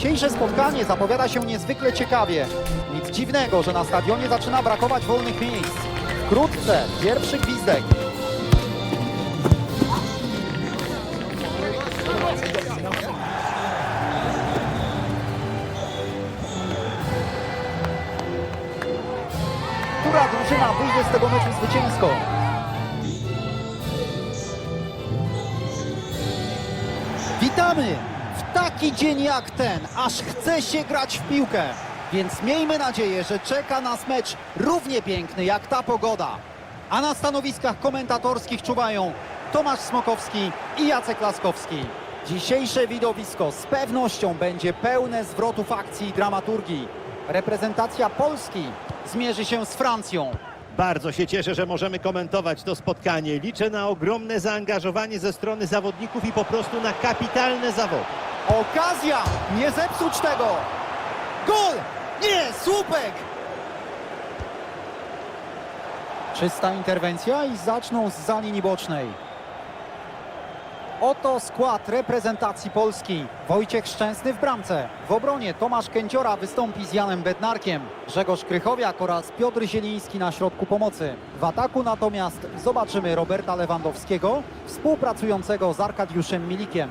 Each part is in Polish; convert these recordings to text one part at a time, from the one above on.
Dzisiejsze spotkanie zapowiada się niezwykle ciekawie. Nic dziwnego, że na stadionie zaczyna brakować wolnych miejsc. Wkrótce pierwszy gwizdek. Która drużyna wyjdzie z tego meczu zwycięsko? Dzień jak ten, aż chce się grać w piłkę. Więc miejmy nadzieję, że czeka nas mecz równie piękny jak ta pogoda. A na stanowiskach komentatorskich czuwają Tomasz Smokowski i Jacek Laskowski. Dzisiejsze widowisko z pewnością będzie pełne zwrotów akcji i dramaturgii. Reprezentacja Polski zmierzy się z Francją. Bardzo się cieszę, że możemy komentować to spotkanie. Liczę na ogromne zaangażowanie ze strony zawodników i po prostu na kapitalne zawody. Okazja! Nie zepsuć tego! Gol! Nie! Słupek! Czysta interwencja i zaczną z linii bocznej. Oto skład reprezentacji Polski. Wojciech Szczęsny w bramce. W obronie Tomasz Kędziora wystąpi z Janem Bednarkiem. Grzegorz Krychowiak oraz Piotr Zieliński na środku pomocy. W ataku natomiast zobaczymy Roberta Lewandowskiego, współpracującego z Arkadiuszem Milikiem.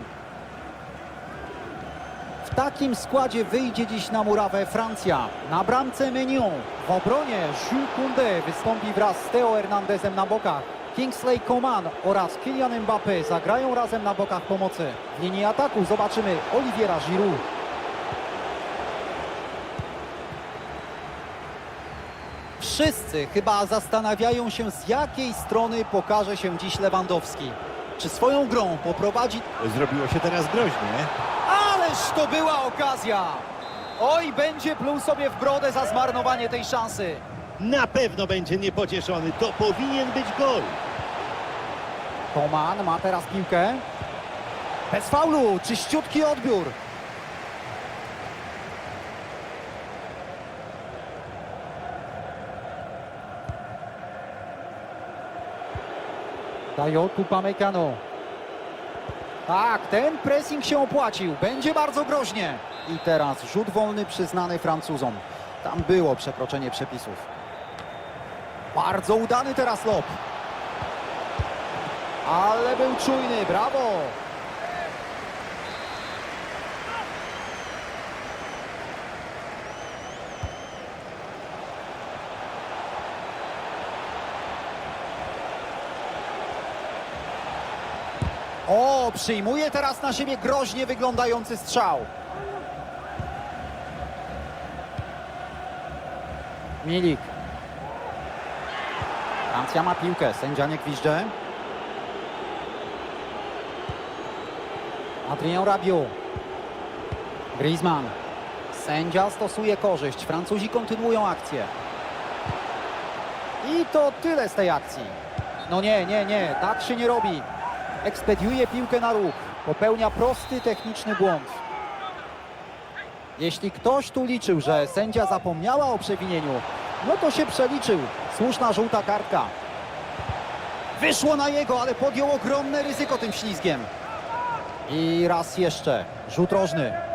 W takim składzie wyjdzie dziś na murawę Francja. Na bramce Menion. W obronie Jules Koundé wystąpi wraz z Theo Hernandezem na bokach. Kingsley Coman oraz Kylian Mbappé zagrają razem na bokach pomocy. W linii ataku zobaczymy Oliviera Giroud. Wszyscy chyba zastanawiają się z jakiej strony pokaże się dziś Lewandowski. Czy swoją grą poprowadzi Zrobiło się teraz groźnie. Ależ to była okazja! Oj, będzie pluł sobie w brodę za zmarnowanie tej szansy. Na pewno będzie niepocieszony. To powinien być gol. Koman ma teraz piłkę. Bez faulu, czyściutki odbiór. Dajotu Pamecano. Tak, ten pressing się opłacił. Będzie bardzo groźnie. I teraz rzut wolny przyznany Francuzom. Tam było przekroczenie przepisów. Bardzo udany teraz lob. Ale był czujny, brawo! O, przyjmuje teraz na siebie groźnie wyglądający strzał. Milik. Francja ma piłkę, sędzia nie gwizdże. Adrien Rabiot. Griezmann. Sędzia stosuje korzyść. Francuzi kontynuują akcję. I to tyle z tej akcji. No nie, nie, nie. Tak się nie robi. Ekspediuje piłkę na róg. Popełnia prosty techniczny błąd. Jeśli ktoś tu liczył, że sędzia zapomniała o przewinieniu, no to się przeliczył. Słuszna żółta kartka. Wyszło na jego, ale podjął ogromne ryzyko tym ślizgiem. I raz jeszcze, rzut rożny.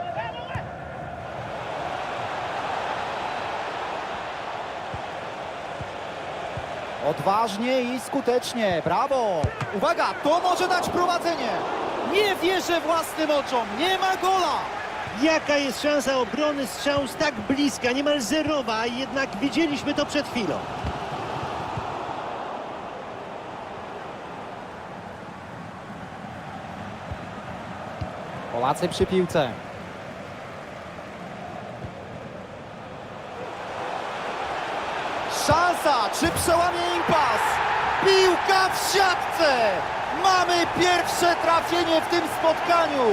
Odważnie i skutecznie, brawo! Uwaga, to może dać prowadzenie! Nie wierzę własnym oczom, nie ma gola! Jaka jest szansa obrony strzału z tak bliska, niemal zerowa, jednak widzieliśmy to przed chwilą. Polacy przy piłce. Szansa! Czy przełamie impas? Piłka w siatce! Mamy pierwsze trafienie w tym spotkaniu!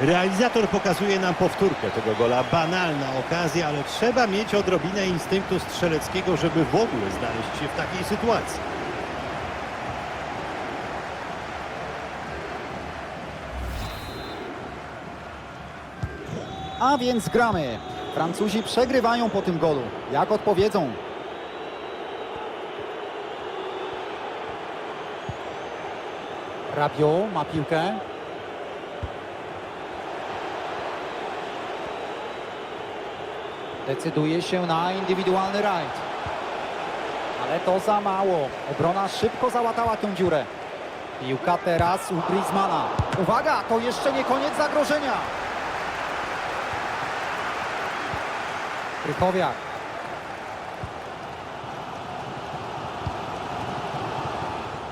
Realizator pokazuje nam powtórkę tego gola. Banalna okazja, ale trzeba mieć odrobinę instynktu strzeleckiego, żeby w ogóle znaleźć się w takiej sytuacji. A więc gramy. Francuzi przegrywają po tym golu. Jak odpowiedzą? Rabiot ma piłkę. Decyduje się na indywidualny rajd. Ale to za mało. Obrona szybko załatała tę dziurę. Piłka teraz u Griezmana. Uwaga, to jeszcze nie koniec zagrożenia. Krychowiak.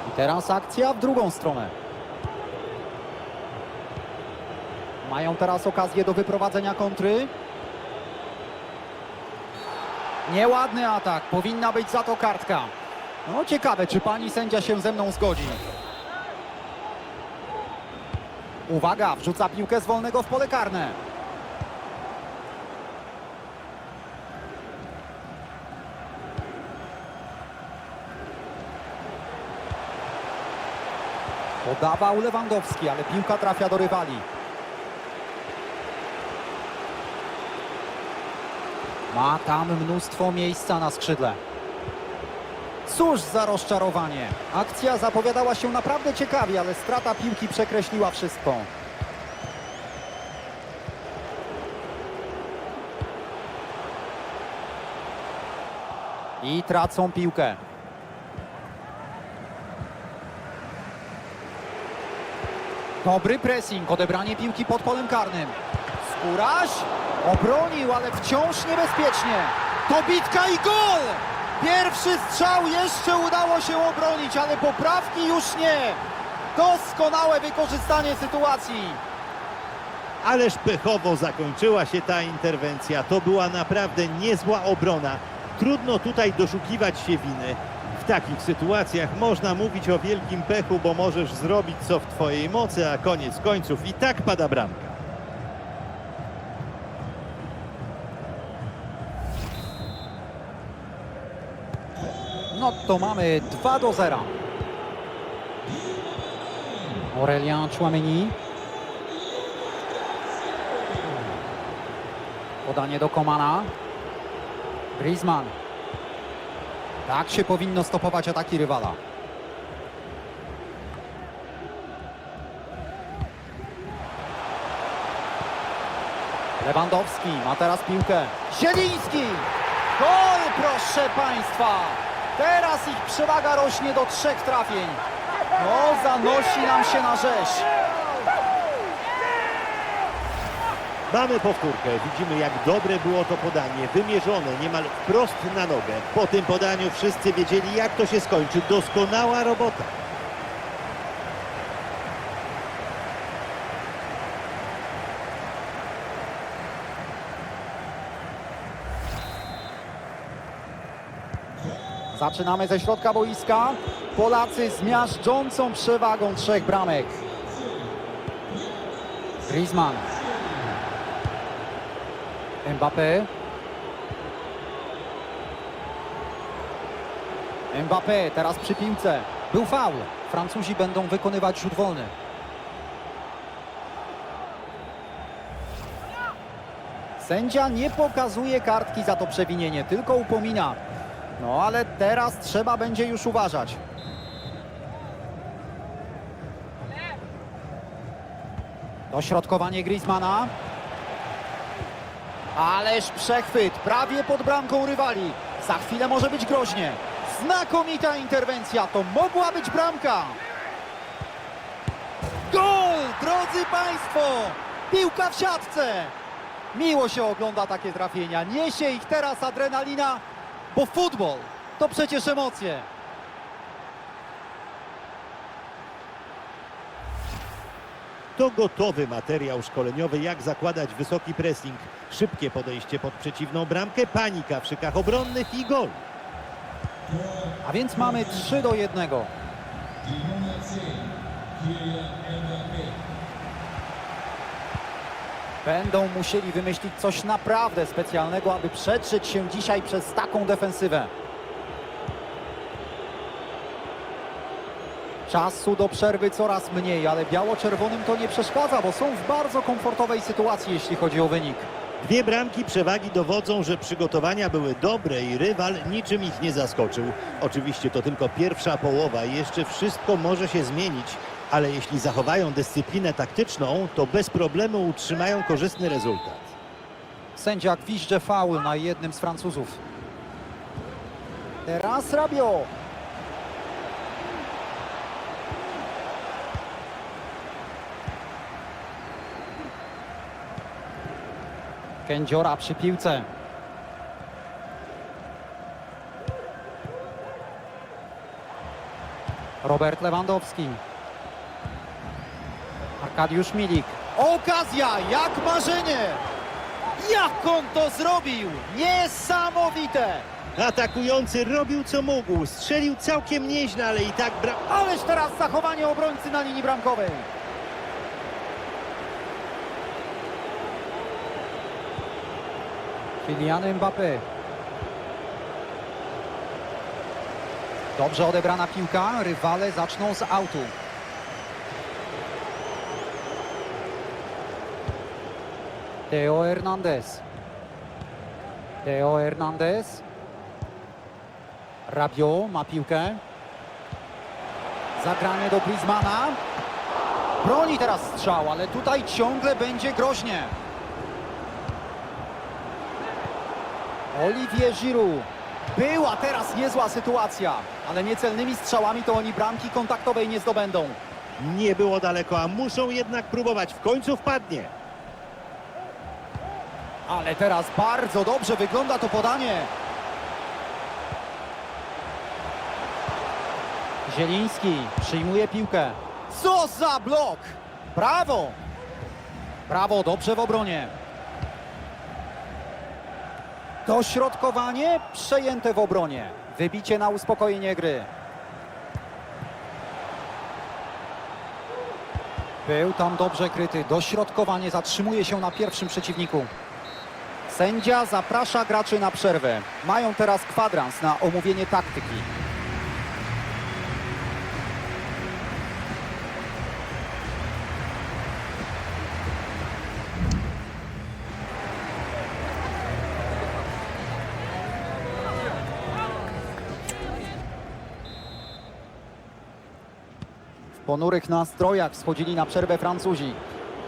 I teraz akcja w drugą stronę. Mają teraz okazję do wyprowadzenia kontry. Nieładny atak, powinna być za to kartka. No ciekawe, czy pani sędzia się ze mną zgodzi. Uwaga, wrzuca piłkę z wolnego w pole karne. Podawał Lewandowski, ale piłka trafia do rywali. Ma tam mnóstwo miejsca na skrzydle. Cóż za rozczarowanie. Akcja zapowiadała się naprawdę ciekawie, ale strata piłki przekreśliła wszystko. I tracą piłkę. Dobry pressing, odebranie piłki pod polem karnym. Skóraś obronił, ale wciąż niebezpiecznie. To bitka i gol! Pierwszy strzał jeszcze udało się obronić, ale poprawki już nie. Doskonałe wykorzystanie sytuacji. Ależ pechowo zakończyła się ta interwencja. To była naprawdę niezła obrona. Trudno tutaj doszukiwać się winy. W takich sytuacjach można mówić o wielkim pechu, bo możesz zrobić co w twojej mocy, a koniec końców i tak pada bramka. No to mamy 2 do 0. Aurelien Chouameni. Podanie do Komana. Griezmann. Tak się powinno stopować ataki rywala. Lewandowski ma teraz piłkę. Zieliński! Gol, proszę Państwa! Teraz ich przewaga rośnie do trzech trafień. No, zanosi nam się na rzeź. Mamy powtórkę. Widzimy, jak dobre było to podanie. Wymierzone niemal wprost na nogę. Po tym podaniu wszyscy wiedzieli, jak to się skończy. Doskonała robota. Zaczynamy ze środka boiska. Polacy z miażdżącą przewagą trzech bramek. Griezmann. Mbappé. Mbappé teraz przy piłce. Był faul. Francuzi będą wykonywać rzut wolny. Sędzia nie pokazuje kartki za to przewinienie, tylko upomina. No ale teraz trzeba będzie już uważać. Dośrodkowanie Griezmana. Ależ przechwyt, prawie pod bramką rywali. Za chwilę może być groźnie. Znakomita interwencja, to mogła być bramka. Gol, drodzy Państwo! Piłka w siatce! Miło się ogląda takie trafienia. Niesie ich teraz adrenalina, bo futbol to przecież emocje. To gotowy materiał szkoleniowy, jak zakładać wysoki pressing, szybkie podejście pod przeciwną bramkę, panika w szykach obronnych i gol. A więc mamy 3 do 1. Będą musieli wymyślić coś naprawdę specjalnego, aby przetrzeć się dzisiaj przez taką defensywę. Czasu do przerwy coraz mniej, ale biało-czerwonym to nie przeszkadza, bo są w bardzo komfortowej sytuacji, jeśli chodzi o wynik. Dwie bramki przewagi dowodzą, że przygotowania były dobre i rywal niczym ich nie zaskoczył. Oczywiście to tylko pierwsza połowa i jeszcze wszystko może się zmienić. Ale jeśli zachowają dyscyplinę taktyczną, to bez problemu utrzymają korzystny rezultat. Sędzia gwizdże faul na jednym z Francuzów. Teraz Rabiot. Kędziora przy piłce. Robert Lewandowski. Arkadiusz Milik. Okazja, jak marzenie! Jak on to zrobił? Niesamowite! Atakujący robił co mógł, strzelił całkiem nieźle, ale i tak bra... Ależ teraz zachowanie obrońcy na linii bramkowej. Kylian Mbappé. Dobrze odebrana piłka, rywale zaczną z autu. Teo Hernandez. Teo Hernandez. Rabiot ma piłkę. Zagranie do Griezmana. Broni teraz strzał, ale tutaj ciągle będzie groźnie. Olivier Giroud. Była teraz niezła sytuacja, ale niecelnymi strzałami to oni bramki kontaktowej nie zdobędą. Nie było daleko, a muszą jednak próbować. W końcu wpadnie. Ale teraz bardzo dobrze wygląda to podanie. Zieliński przyjmuje piłkę. Co za blok! Brawo! Brawo, dobrze w obronie. Dośrodkowanie przejęte w obronie. Wybicie na uspokojenie gry. Był tam dobrze kryty. Dośrodkowanie zatrzymuje się na pierwszym przeciwniku. Sędzia zaprasza graczy na przerwę. Mają teraz kwadrans na omówienie taktyki. Ponurych nastrojach schodzili na przerwę Francuzi.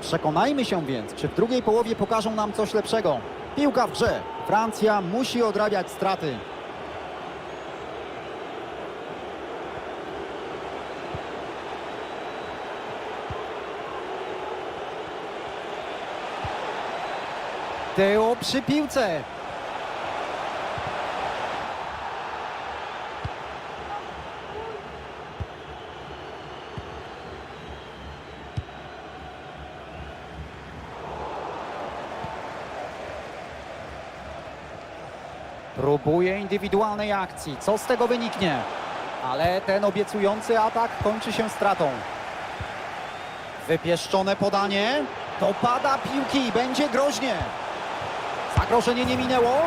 Przekonajmy się więc, czy w drugiej połowie pokażą nam coś lepszego. Piłka w grze. Francja musi odrabiać straty. Teo przy piłce. Próbuje indywidualnej akcji. Co z tego wyniknie? Ale ten obiecujący atak kończy się stratą. Wypieszczone podanie. Dopada piłki. Będzie groźnie. Zagrożenie nie minęło.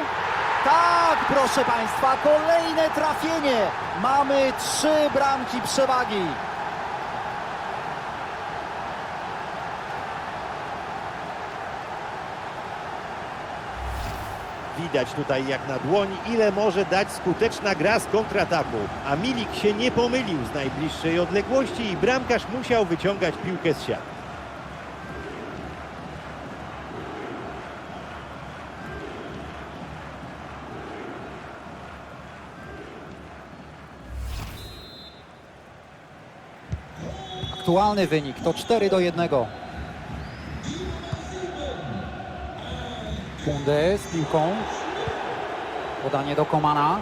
Tak, proszę Państwa, kolejne trafienie. Mamy trzy bramki przewagi. Widać tutaj jak na dłoni, ile może dać skuteczna gra z kontrataku. A Milik się nie pomylił z najbliższej odległości i bramkarz musiał wyciągać piłkę z siatki. Aktualny wynik to 4 do 1. Kunde z piłką. Podanie do Komana.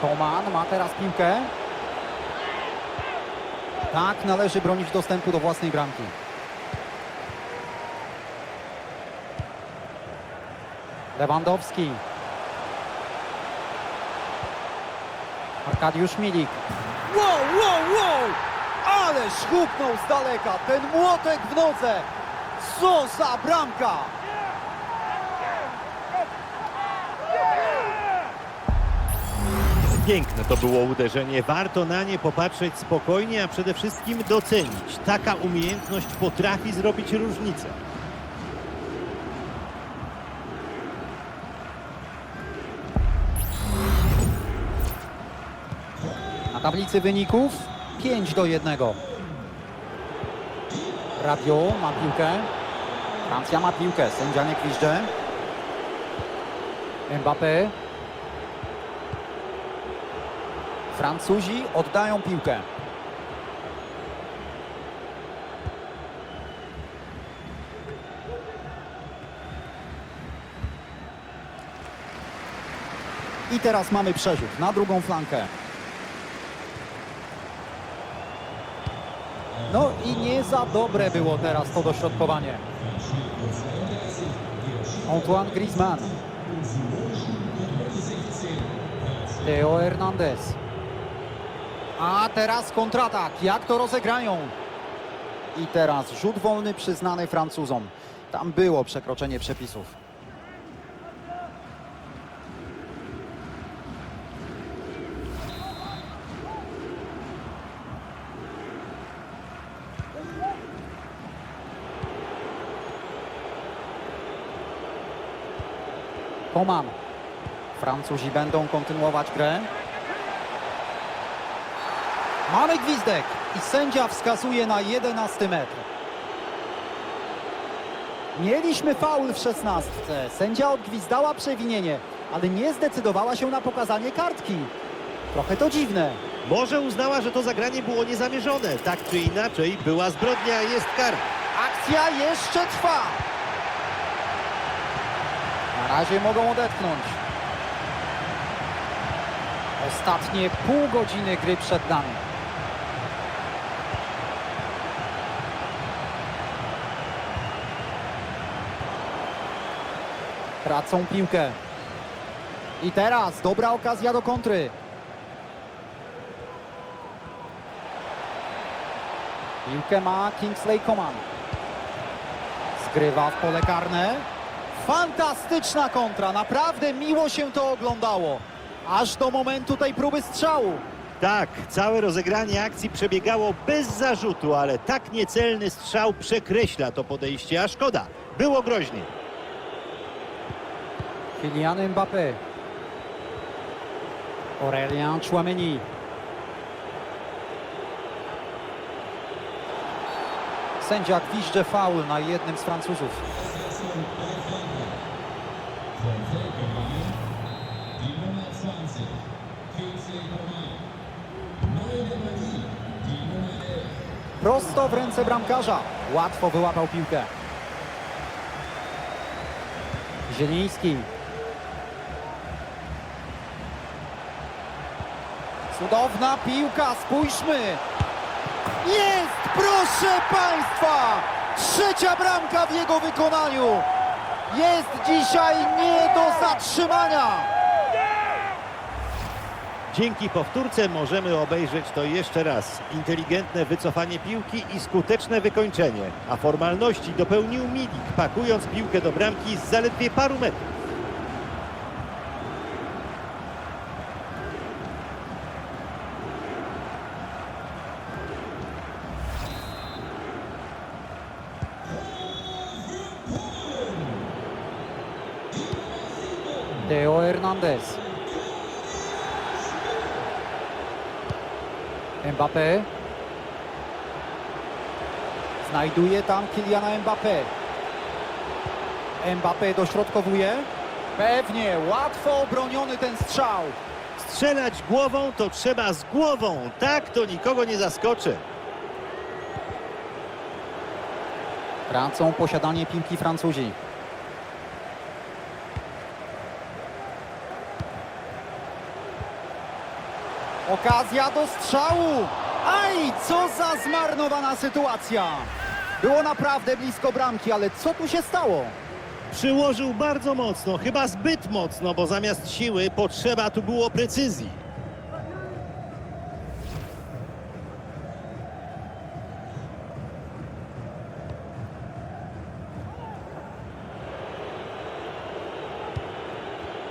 Koman ma teraz piłkę. Tak, należy bronić dostępu do własnej bramki. Lewandowski. Arkadiusz Milik. Wow, wow, wow! Ależ huknął z daleka ten młotek w nodze. Co za bramka! Piękne to było uderzenie. Warto na nie popatrzeć spokojnie, a przede wszystkim docenić. Taka umiejętność potrafi zrobić różnicę. tablicy wyników 5 do 1. Rabiot ma piłkę. Francja ma piłkę, sędzia. Mbappé. Francuzi oddają piłkę. I teraz mamy przerzut na drugą flankę. No i nie za dobre było teraz to dośrodkowanie. Antoine Griezmann. Leo Hernandez. A teraz kontratak. Jak to rozegrają? I teraz rzut wolny przyznany Francuzom. Tam było przekroczenie przepisów. Koman. Francuzi będą kontynuować grę. Mamy gwizdek i sędzia wskazuje na 11 metr. Mieliśmy faul w 16. Sędzia odgwizdała przewinienie, ale nie zdecydowała się na pokazanie kartki. Trochę to dziwne. Może uznała, że to zagranie było niezamierzone. Tak czy inaczej, była zbrodnia, jest kara. Akcja jeszcze trwa. Na razie mogą odetchnąć. Ostatnie pół godziny gry przed nami. Tracą piłkę. I teraz dobra okazja do kontry. Piłkę ma Kingsley Coman. Zgrywa w pole karne. Fantastyczna kontra, naprawdę miło się to oglądało. Aż do momentu tej próby strzału. Tak, całe rozegranie akcji przebiegało bez zarzutu, ale tak niecelny strzał przekreśla to podejście, a szkoda. Było groźnie. Kylian Mbappé. Aurélien Chouameni. Sędzia gwizdże faul na jednym z Francuzów. Prosto w ręce bramkarza. Łatwo wyłapał piłkę. Zieliński. Cudowna piłka, spójrzmy. Jest, proszę Państwa! Trzecia bramka w jego wykonaniu. Jest dzisiaj nie do zatrzymania. Dzięki powtórce możemy obejrzeć to jeszcze raz. Inteligentne wycofanie piłki i skuteczne wykończenie. A formalności dopełnił Milik, pakując piłkę do bramki z zaledwie paru metrów. Teo Hernandez. Mbappé. Znajduje tam Kyliana Mbappé. Mbappé dośrodkowuje. Pewnie, łatwo obroniony ten strzał. Strzelać głową to trzeba z głową. Tak to nikogo nie zaskoczy. Tracą posiadanie piłki Francuzi. Okazja do strzału. Aj, co za zmarnowana sytuacja. Było naprawdę blisko bramki, ale co tu się stało? Przyłożył bardzo mocno, chyba zbyt mocno, bo zamiast siły potrzeba tu było precyzji.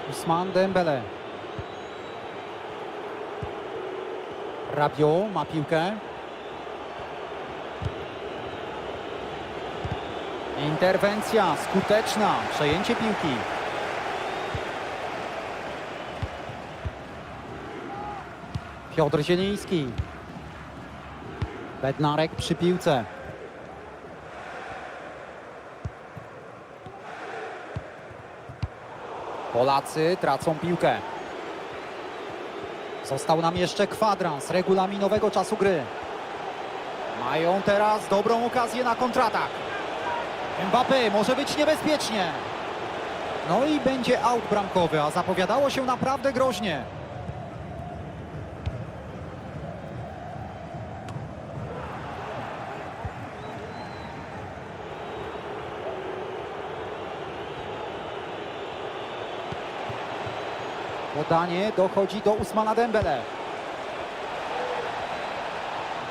Usman Dembele. Rabiot ma piłkę. Interwencja skuteczna. Przejęcie piłki. Piotr Zieliński. Bednarek przy piłce. Polacy tracą piłkę. Został nam jeszcze kwadrans regulaminowego czasu gry. Mają teraz dobrą okazję na kontratak. Mbappé może być niebezpiecznie. No i będzie aut bramkowy, a zapowiadało się naprawdę groźnie. Podanie dochodzi do Usmana Dembele.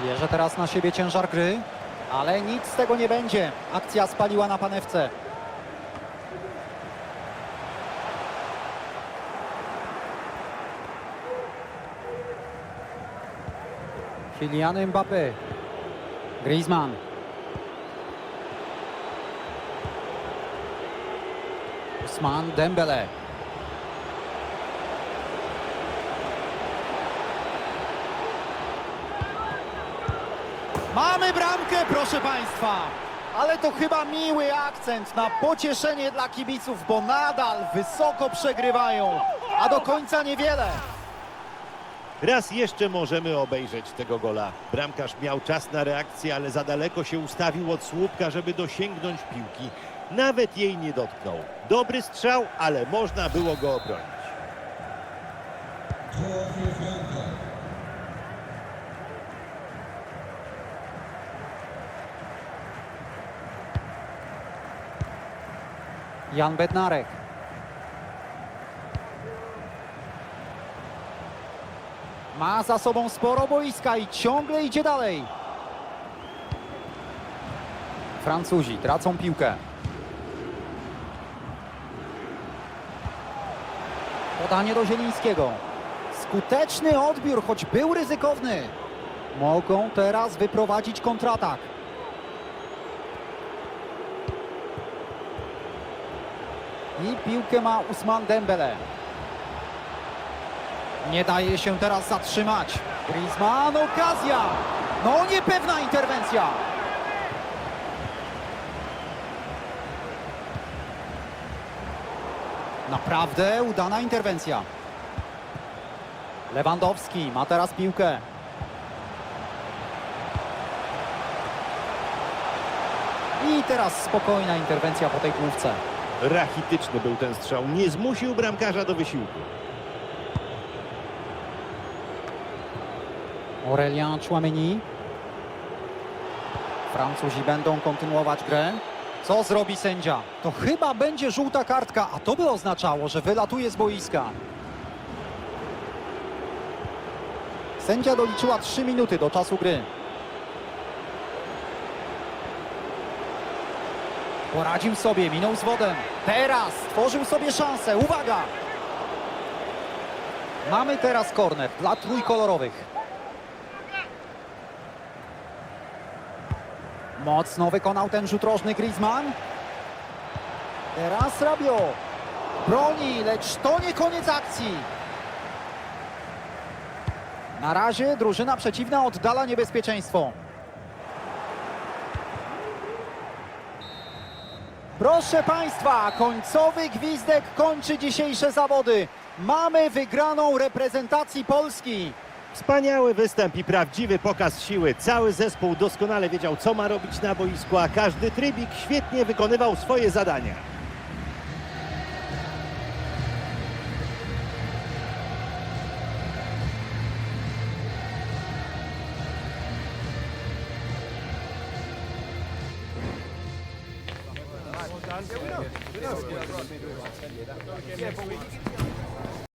Bierze teraz na siebie ciężar gry, ale nic z tego nie będzie. Akcja spaliła na panewce. Kylian Mbappé. Griezmann. Usman Dembele. Mamy bramkę, proszę Państwa! Ale to chyba miły akcent na pocieszenie dla kibiców, bo nadal wysoko przegrywają, a do końca niewiele. Raz jeszcze możemy obejrzeć tego gola. Bramkarz miał czas na reakcję, ale za daleko się ustawił od słupka, żeby dosięgnąć piłki. Nawet jej nie dotknął. Dobry strzał, ale można było go obronić. Jan Bednarek. Ma za sobą sporo boiska i ciągle idzie dalej. Francuzi tracą piłkę. Podanie do Zielińskiego. Skuteczny odbiór, choć był ryzykowny. Mogą teraz wyprowadzić kontratak. I piłkę ma Usman Dembele. Nie daje się teraz zatrzymać. Griezmann, okazja! No niepewna interwencja. Naprawdę udana interwencja. Lewandowski ma teraz piłkę. I teraz spokojna interwencja po tej główce. Rachityczny był ten strzał. Nie zmusił bramkarza do wysiłku. Aurelien Chouameni. Francuzi będą kontynuować grę. Co zrobi sędzia? To chyba będzie żółta kartka, a to by oznaczało, że wylatuje z boiska. Sędzia doliczyła 3 minuty do czasu gry. Poradził sobie, minął z wodem. Teraz stworzył sobie szansę. Uwaga! Mamy teraz korner dla trójkolorowych. Mocno wykonał ten rzut rożny Griezmann. Teraz Rabio. Broni, lecz to nie koniec akcji. Na razie drużyna przeciwna oddala niebezpieczeństwo. Proszę Państwa, końcowy gwizdek kończy dzisiejsze zawody. Mamy wygraną reprezentacji Polski. Wspaniały występ i prawdziwy pokaz siły. Cały zespół doskonale wiedział, co ma robić na boisku, a każdy trybik świetnie wykonywał swoje zadania.